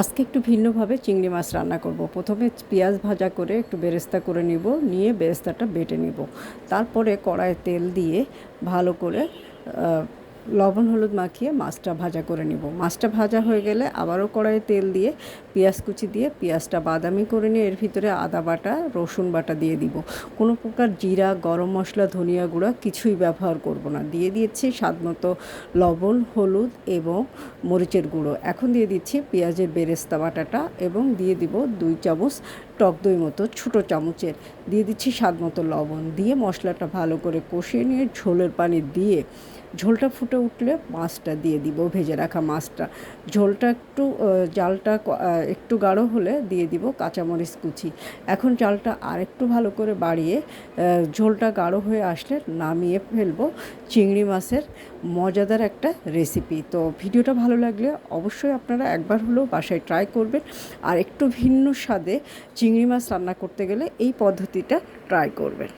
আজকে একটু ভিন্নভাবে চিংড়ি মাছ রান্না করব। প্রথমে পেঁয়াজ ভাজা করে একটু বেরেস্তা করে নিব, নিয়ে বেরেস্তাটা বেটে নিব। তারপরে কড়ায় তেল দিয়ে ভালো করে লবণ, হলুদ মাখিয়ে মাছটা ভাজা করে নিব। মাছটা ভাজা হয়ে গেলে আবারও কড়াইয়ে তেল দিয়ে পেঁয়াজ কুচি দিয়ে পেঁয়াজটা বাদামি করে নিয়ে এর ভিতরে আদা বাটা, রসুন বাটা দিয়ে দিব। কোনো প্রকার জিরা, গরম মশলা, ধনিয়া গুঁড়া কিছুই ব্যবহার করব না। দিয়ে দিয়েছি স্বাদ মতো লবণ, হলুদ এবং মরিচের গুঁড়ো। এখন দিয়ে দিচ্ছি পেঁয়াজের বেরেস্তা বাটাটা এবং দিয়ে দিব দুই চামচ টক দই মতো ছোটো চামচের দিয়ে দিচ্ছি স্বাদ মতো লবণ দিয়ে মশলাটা ভালো করে কষিয়ে নিয়ে ঝোলের পানি দিয়ে ঝোলটা ফুটে উঠলে মাছটা দিয়ে দিব, ভেজে রাখা মাছটা। ঝোলটা একটু জালটা একটু গাঢ় হলে দিয়ে দিব কাঁচামরিচ কুচি। এখন জালটা আর একটু ভালো করে বাড়িয়ে ঝোলটা গাঢ় হয়ে আসলে নামিয়ে ফেলব চিংড়ি মাছের মজাদার একটা রেসিপি। তো ভিডিওটা ভালো লাগলে অবশ্যই আপনারা একবার হলেও বাসায় ট্রাই করবেন। আর একটু ভিন্ন স্বাদে চিংড়ি মাছ রান্না করতে গেলে এই পদ্ধতিটা ট্রাই করবেন।